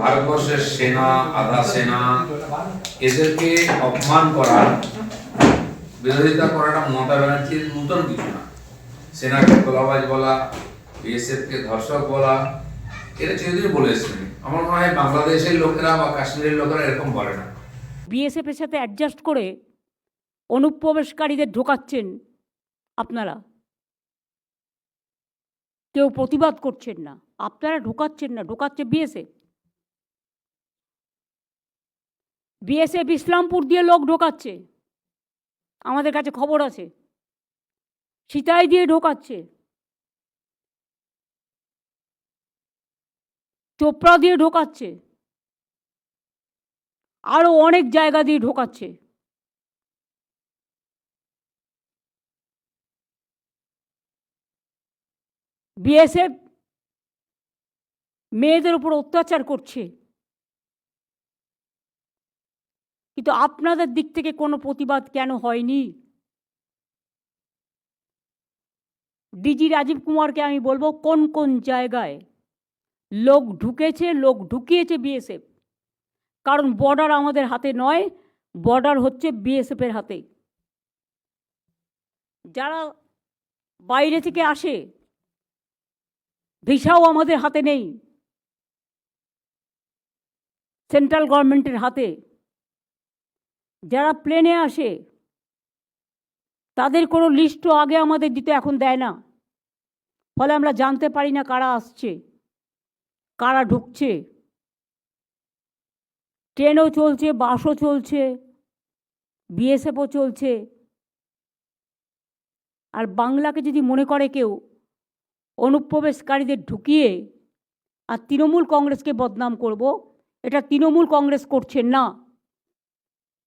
ভারতবর্ষের সেনা, আধা সেনা, এদেরকে অপমান করা, বিরোধিতা করাটা মমতা ব্যানার্জির নূতন কিছু না। সেনাকে তোলাবাজ বলা বিএসএফ কে ধর্ষক বলা, এটা চিরদিন বলে আমার মনে হয় বাংলাদেশের লোকেরা বা কাশ্মীরের লোকেরা এরকম বলে না। বিএসএফের সাথে অ্যাডজাস্ট করে অনুপ্রবেশকারীদের ঢোকাচ্ছেন আপনারা। কেউ প্রতিবাদ করছেন না। আপনারা ঢোকাচ্ছেন না, ঢোকাচ্ছে বিএসএফ। বিএসএফ ইসলামপুর দিয়ে লোক ঢোকাচ্ছে। আমাদের কাছে খবর আছে। সিতাই দিয়ে ঢোকাচ্ছে। চোপড়া দিয়ে ঢোকাচ্ছে। আরও অনেক জায়গা দিয়ে ঢোকাচ্ছে। বিএসএফ মেয়েদের উপর অত্যাচার করছে। কিন্তু আপনাদের দিক থেকে কোনো প্রতিবাদ কেন হয়নি? ডিজি রাজীব কুমারকে আমি বলব, কোন কোন জায়গায় লোক ঢুকেছে, লোক ঢুকিয়েছে বিএসএফ কারণ বর্ডার আমাদের হাতে নয় বর্ডার হচ্ছে বিএসএফের হাতে। যারা বাইরে থেকে আসে, ভিসাও আমাদের হাতে নেই। সেন্ট্রাল গভর্নমেন্টের হাতে। যারা প্লেনে আসে, তাদের কোনো লিস্টও আগে আমাদের দিতে এখন দেয় না। ফলে আমরা জানতে পারি না কারা আসছে, কারা ঢুকছে। ট্রেনও চলছে, বাসও চলছে বিএসএফও চলছে। আর বাংলাকে যদি মনে করে কেউ, অনুপ্রবেশকারীদের ঢুকিয়ে আর তৃণমূল কংগ্রেসকে বদনাম করব, এটা তৃণমূল কংগ্রেস করছেন না।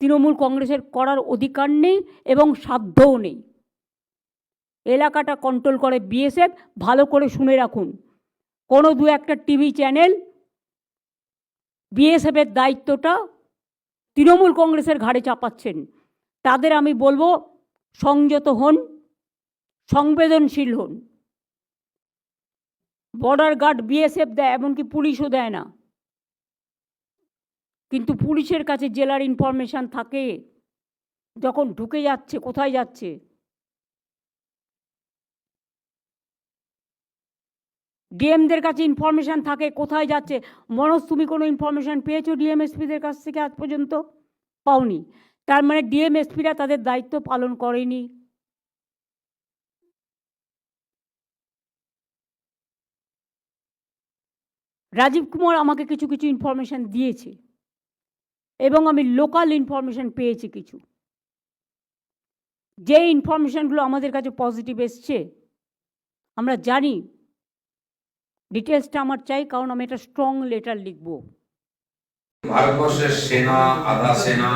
তৃণমূল কংগ্রেসের করার অধিকার নেই এবং সাধ্যও নেই। এলাকাটা কন্ট্রোল করে বিএসএফ ভালো করে শুনে রাখুন। কোনো দু একটা টিভি চ্যানেল বিএসএফের দায়িত্বটা তৃণমূল কংগ্রেসের ঘাড়ে চাপাচ্ছেন। তাদের আমি বলব, সংযত হন, সংবেদনশীল হন। বর্ডার গার্ড বিএসএফ দেয়, এমনকি পুলিশও দেয় না। কিন্তু পুলিশের কাছে জেলার ইনফরমেশান থাকে। যখন ঢুকে যাচ্ছে, কোথায় যাচ্ছে? ডিএমদের কাছে ইনফরমেশান থাকে, কোথায় যাচ্ছে? মনোজ, তুমি কোনো ইনফরমেশান পেয়েছ ডিএমএসপিদের কাছ থেকে আজ পর্যন্ত? পাওনি। তার মানে ডিএমএসপিরা তাদের দায়িত্ব পালন করেনি। রাজীব কুমার আমাকে কিছু কিছু ইনফরমেশান দিয়েছে। এবং আমি লোকাল ইনফরমেশান পেয়েছি কিছু। যে ইনফরমেশানগুলো আমাদের কাছে পজিটিভ এসছে, আমরা জানি ডিটেলসটা আমার চাই, কারণ আমি একটা স্ট্রং লেটার লিখব। ভারতবর্ষের সেনা, আধা সেনা,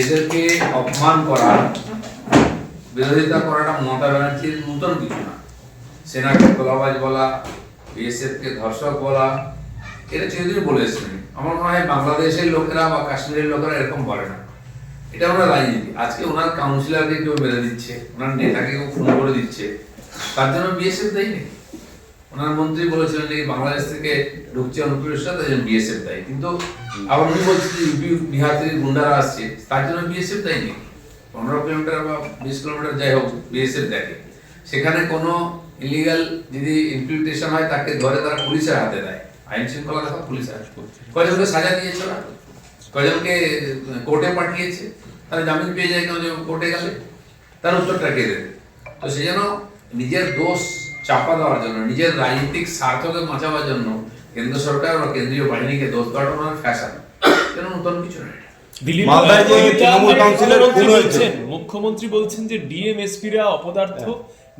এদেরকে অপমান করা, বিরোধিতা করাটা মমতা ব্যানার্জির নূতন কিছু না সেনাকে তোলাবাজ বলা ধর্ষক বলা এটা চিরদিন বলে এসেছেন আমার মনে হয় বাংলাদেশের লোকেরা বা কাশ্মীরের লোকেরা এরকম বলে না। এটা ওনার রাজনীতি। আজকে ওনার কাউন্সিলরকে কেউ মেরে দিচ্ছে, ওনার নেতাকে কেউ ফোন করে দিচ্ছে। তার জন্য বিএসএফ দেয় নাকি? ওনার মন্ত্রী বলেছিলেন যে বাংলাদেশ থেকে ঢুকছে অনুপ্রবেশটা তার জন্য বিএসএফ দেয়। কিন্তু আবার উনি বলছেন যে ইউপি বিহার গুন্ডারা আসছে, তার জন্য বিএসএফ দেয় নাকি? পনেরো কিলোমিটার বা বিশ কিলোমিটার যাই হোক বিএসএফ দেখে। সেখানে কোনো ইলিগাল যদি ইনফিল্ট্রেশন হয়, তাকে ধরে তারা পুলিশের হাতে দেয়। আইন শৃঙ্খলা পুলিশ আছে কয়জনকে সাজা দিয়েছে ওরা? কয়জনকে কোর্টে পাঠিয়েছে? তারা জামিন পেয়ে যায় কেন কোর্টে গেলে? তার উত্তরটা কে দেবে? তো সেই জন্য নিজের দোষ চাপা দেওয়ার জন্য নিজের রাজনৈতিক স্বার্থকে বাঁচাবার জন্য কেন্দ্র সরকার বা কেন্দ্রীয় বাহিনীকে দোষ ওনার ফ্যাশন কেন নতুন কিছু নয় মুখ্যমন্ত্রী বলছেন মুখ্যমন্ত্রী বলছেন যে ডিএমএসপিরা অপদার্থ।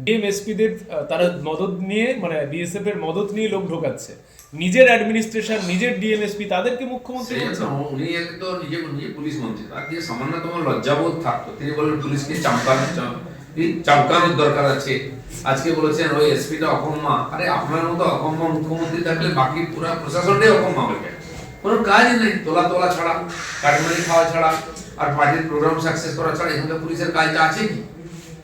ডিএমএসপিদের তারা মদত নিয়ে মানে বিএসএফ এর মদত নিয়ে লোক ঢোকাচ্ছে। নিজের অ্যাডমিনিস্ট্রেশন নিজের ডিএমএসপি তাদেরকে মুখ্যমন্ত্রী উনি তো নিজে নিজে পুলিশ মন্ত্রী। তার দিয়ে সামান্যতম লজ্জাবোধ থাকতো। তিনি বললেন পুলিশকে চামকানোর চাম- চামকানোর দরকার আছে। আজকে বলেছেন ওই এসপিটা অকম্মা আরে আপনার মতো অকম্মা মুখ্যমন্ত্রী থাকলে বাকি পুরো প্রশাসনটাই অকম্মা হয়ে যায়। কোনো কাজই নেই তোলা তোলা ছাড়া কাটমানি খাওয়া ছাড়া আর পার্টির প্রোগ্রাম সাকসেস করা ছাড়া এখানে পুলিশের কাজটা আছে কি?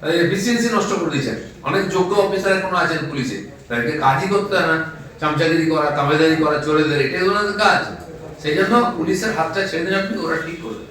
এফিসিয়েন্সি নষ্ট করে দিয়েছেন। অনেক যোগ্য অফিসার এখনও আছেন পুলিশে। তাদেরকে কাজই করতে হয় না। চামচাগিরি করা তামেদারি করা, চোরেদের এটাই ওনাদের কাজ। সেই জন্য পুলিশের হাতটা ছেড়ে দিন আপনি, ওরা ঠিক করবে।